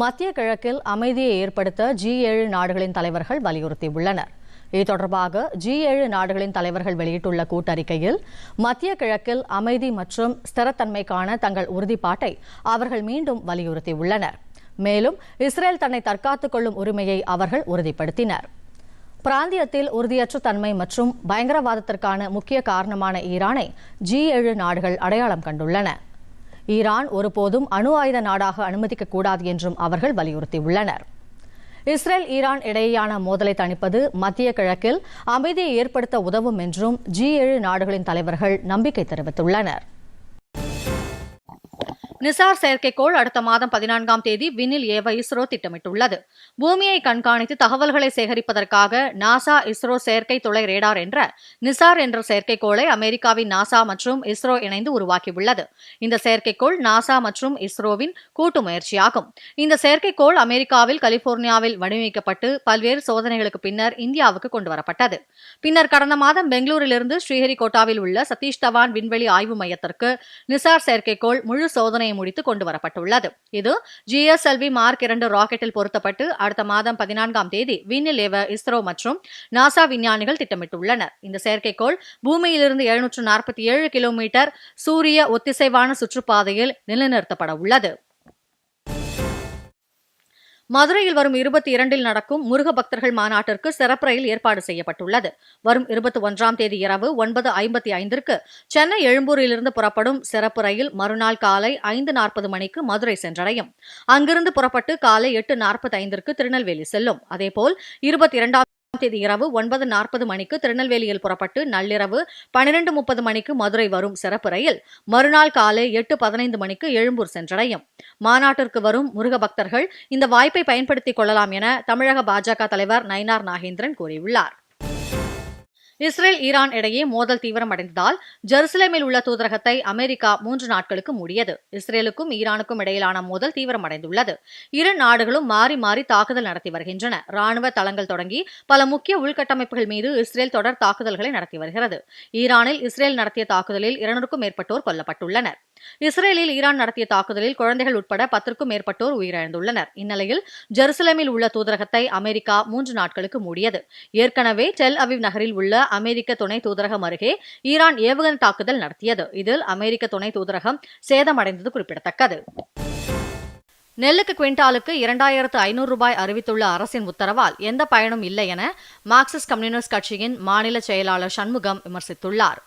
மத்திய கிழக்கில் அமைதியை ஏற்படுத்த ஜி ஏழு நாடுகளின் தலைவர்கள் வலியுறுத்தியுள்ளனர். இது தொடர்பாக ஜி ஏழு நாடுகளின் தலைவர்கள் வெளியிட்டுள்ள கூட்டறிக்கையில் மத்திய கிழக்கில் அமைதி மற்றும் ஸ்திரத்தன்மைக்கான தங்கள் உறுதிப்பாட்டை அவர்கள் மீண்டும் வலியுறுத்தியுள்ளனர். மேலும் இஸ்ரேல் தன்னை தற்காத்துக் கொள்ளும் உரிமையை அவர்கள் உறுதிப்படுத்தினர். பிராந்தியத்தில் உறுதியற்ற தன்மை மற்றும் பயங்கரவாதத்திற்கான முக்கிய காரணமான ஈரானை ஜி ஏழு நாடுகள் அடையாளம் கண்டுள்ளன. ஈரான் ஒருபோதும் அணு ஆயுத நாடாக அனுமதிக்கக்கூடாது என்றும் அவர்கள் வலியுறுத்தியுள்ளனர். இஸ்ரேல் ஈரான் இடையேயான மோதலை தணிப்பது மத்திய கிழக்கில் அமைதியை ஏற்படுத்த உதவும் என்றும் ஜி ஏழு நாடுகளின் தலைவர்கள் நம்பிக்கை தெரிவித்துள்ளனர். நிசார் செயற்கைக்கோள் அடுத்த மாதம் பதினான்காம் தேதி விண்ணில் ஏவ இஸ்ரோ திட்டமிட்டுள்ளது. பூமியை கண்காணித்து தகவல்களை சேகரிப்பதற்காக நாசா இஸ்ரோ செயற்கை துளை ரேடார் என்ற நிசார் என்ற செயற்கைக்கோளை அமெரிக்காவின் நாசா மற்றும் இஸ்ரோ இணைந்து உருவாக்கியுள்ளது. இந்த செயற்கைக்கோள் நாசா மற்றும் இஸ்ரோவின் கூட்டு முயற்சியாகும். இந்த செயற்கைக்கோள் அமெரிக்காவில் கலிபோர்னியாவில் வடிவமைக்கப்பட்டு பல்வேறு சோதனைகளுக்கு பின்னர் இந்தியாவுக்கு கொண்டுவரப்பட்டது. பின்னர் கடந்த மாதம் பெங்களூரிலிருந்து ஸ்ரீஹரிகோட்டாவில் உள்ள சதீஷ் தவான் விண்வெளி ஆய்வு மையத்திற்கு நிசார் செயற்கைக்கோள் முழு சோதனை சோதனையை முடித்து கொண்டு வரப்பட்டுள்ளது. இது ஜிஎஸ்எல்வி மார்க் இரண்டு ராக்கெட்டில் பொருத்தப்பட்டு அடுத்த மாதம் பதினான்காம் தேதி விண்ணில் ஏவ இஸ்ரோ மற்றும் நாசா விஞ்ஞானிகள் திட்டமிட்டுள்ளனர். இந்த செயற்கைக்கோள் பூமியிலிருந்து எழுநூற்று நாற்பத்தி ஏழு கிலோமீட்டர் சூரிய ஒத்திசைவான சுற்றுப்பாதையில் நிலைநிறுத்தப்பட உள்ளது மதுரையில் வரும் இருபத்தி இரண்டில் நடக்கும் முருக பக்தர்கள் மாநாட்டிற்கு சிறப்பு ரயில் ஏற்பாடு செய்யப்பட்டுள்ளது. வரும் இருபத்தி ஒன்றாம் தேதி இரவு ஒன்பது ஐம்பத்தி ஐந்திற்கு சென்னை எழும்பூரிலிருந்து புறப்படும் சிறப்பு ரயில் மறுநாள் காலை ஐந்து நாற்பது மணிக்கு மதுரை சென்றடையும். அங்கிருந்து புறப்பட்டு காலை எட்டு நாற்பத்தி ஐந்திற்கு திருநெல்வேலி செல்லும். அதேபோல் இருபத்தி இரண்டாம் தேதி இரவு ஒன்பது நாற்பது மணிக்கு திருநெல்வேலியில் புறப்பட்டு நள்ளிரவு பனிரெண்டு முப்பது மணிக்கு மதுரை வரும் சிறப்பு ரயில் மறுநாள் காலை எட்டு பதினைந்து மணிக்கு எழும்பூர் சென்றடையும். மாநாட்டிற்கு வரும் முருக பக்தர்கள் இந்த வாய்ப்பை பயன்படுத்திக் கொள்ளலாம் என தமிழக பாஜக தலைவர் நயினார் நாகேந்திரன் கூறியுள்ளார். இஸ்ரேல் ஈரான் இடையே மோதல் தீவிரமடைந்ததால் ஜெருசலேமில் உள்ள தூதரகத்தை அமெரிக்கா மூன்று நாட்களுக்கு மூடியது. இஸ்ரேலுக்கும் ஈரானுக்கும் இடையிலான மோதல் தீவிரமடைந்துள்ளது. இரு நாடுகளும் மாறி மாறி தாக்குதல் நடத்தி வருகின்றன. ராணுவ தளங்கள் தொடங்கி பல முக்கிய உள்கட்டமைப்புகள் மீது இஸ்ரேல் தொடர் தாக்குதல்களை நடத்தி வருகிறது. ஈரானில் இஸ்ரேல் நடத்திய தாக்குதலில் இருநூறுக்கும் மேற்பட்டோர் கொல்லப்பட்டுள்ளனர். இஸ்ரேலில் ஈரான் நடத்திய தாக்குதலில் குழந்தைகள் உட்பட பத்திற்கும் மேற்பட்டோர் உயிரிழந்துள்ளனர். இந்நிலையில் ஜெருசலேமில் உள்ள தூதரகத்தை அமெரிக்கா மூன்று நாட்களுக்கு மூடியது. ஏற்கனவே டெல் அவிவ் நகரில் உள்ள அமெரிக்க துணை தூதரகம் அருகே ஈரான் ஏவுகணை தாக்குதல் நடத்தியது. இதில் அமெரிக்க துணை தூதரகம் சேதமடைந்தது குறிப்பிடத்தக்கது. நெல்லுக்கு குவிண்டாலுக்கு இரண்டாயிரத்து ஐநூறு ரூபாய் அறிவித்துள்ள அரசின் உத்தரவால் எந்த பயனும் இல்லை என மார்க்சிஸ்ட் கம்யூனிஸ்ட் கட்சியின் மாநில செயலாளர் சண்முகம் விமர்சித்துள்ளார்.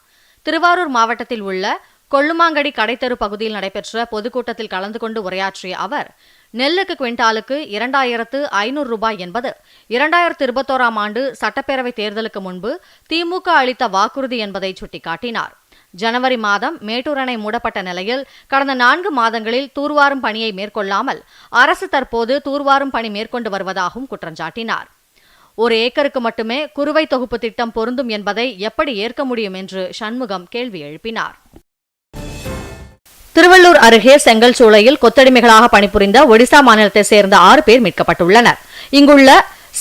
திருவாரூர் மாவட்டத்தில் உள்ள கொள்ளுமாங்கடி கடைத்தெரு பகுதியில் நடைபெற்ற பொதுக்கூட்டத்தில் கலந்து கொண்டு உரையாற்றிய அவர் நெல்லுக்கு குவிண்டாலுக்கு இரண்டாயிரத்து ஐநூறு ரூபாய் என்பது இரண்டாயிரத்து இருபத்தோராம் ஆண்டு சட்டப்பேரவைத் தேர்தலுக்கு முன்பு திமுக அளித்த வாக்குறுதி என்பதை சுட்டிக்காட்டினார். ஜனவரி மாதம் மேட்டூர் அணை மூடப்பட்ட நிலையில் கடந்த நான்கு மாதங்களில் தூர்வாரும் பணியை மேற்கொள்ளாமல் அரசு தற்போது தூர்வாரும் பணி மேற்கொண்டு வருவதாகவும் குற்றஞ்சாட்டினார் ஒரு ஏக்கருக்கு மட்டுமே குறுவை தொகுப்பு திட்டம் பொருந்தும் என்பதை எப்படி ஏற்க முடியும் என்று சண்முகம் கேள்வி எழுப்பினார். திருவள்ளூர் அருகே செங்கல் சூளையில் கொத்தடிமைகளாக பணிபுரிந்த ஒடிசா மாநிலத்தைச் சேர்ந்த ஆறு பேர் மீட்கப்பட்டுள்ளனர். இங்குள்ள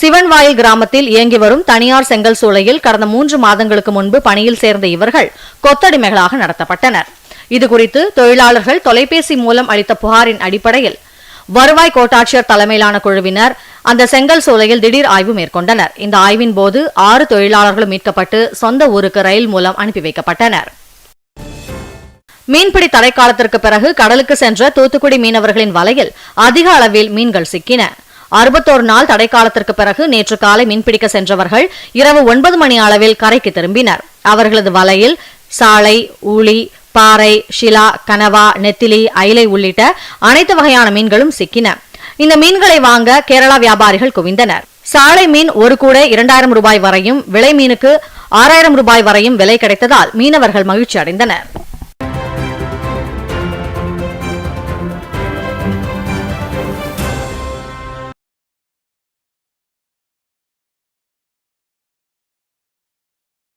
சிவன்வாயில் கிராமத்தில் இயங்கி வரும் தனியார் செங்கல் சூளையில் கடந்த மூன்று மாதங்களுக்கு முன்பு பணியில் சேர்ந்த இவர்கள் கொத்தடிமைகளாக நடத்தப்பட்டனர். இதுகுறித்து தொழிலாளர்கள் தொலைபேசி மூலம் அளித்த புகாரின் அடிப்படையில் வருவாய் கோட்டாட்சியர் தலைமையிலான குழுவினர் அந்த செங்கல் சூளையில் திடீர் ஆய்வு மேற்கொண்டனர். இந்த ஆய்வின் போது ஆறு தொழிலாளர்களும் மீட்கப்பட்டு சொந்த ஊருக்கு ரயில் மூலம் அனுப்பி வைக்கப்பட்டனர். மீன்பிடி தடைக்காலத்திற்கு பிறகு கடலுக்கு சென்ற தூத்துக்குடி மீனவர்களின் வலையில் அதிக அளவில் மீன்கள் சிக்கின. அறுபத்தோரு நாள் தடைக்காலத்திற்கு பிறகு நேற்று காலை மீன்பிடிக்க சென்றவர்கள் இரவு ஒன்பது மணி அளவில் கரைக்கு திரும்பினர். அவர்களது வலையில் சாலை ஊளி பாறை ஷிலா கனவா நெத்திலி ஐலை உள்ளிட்ட அனைத்து வகையான மீன்களும் சிக்கின. இந்த மீன்களை வாங்க கேரளா வியாபாரிகள் குவிந்தனர். சாலை மீன் ஒரு கூட இரண்டாயிரம் ரூபாய் வரையும் விலை மீனுக்கு ஆறாயிரம் ரூபாய் வரையும் விலை கிடைத்ததால் மீனவர்கள் மகிழ்ச்சி அடைந்தனர்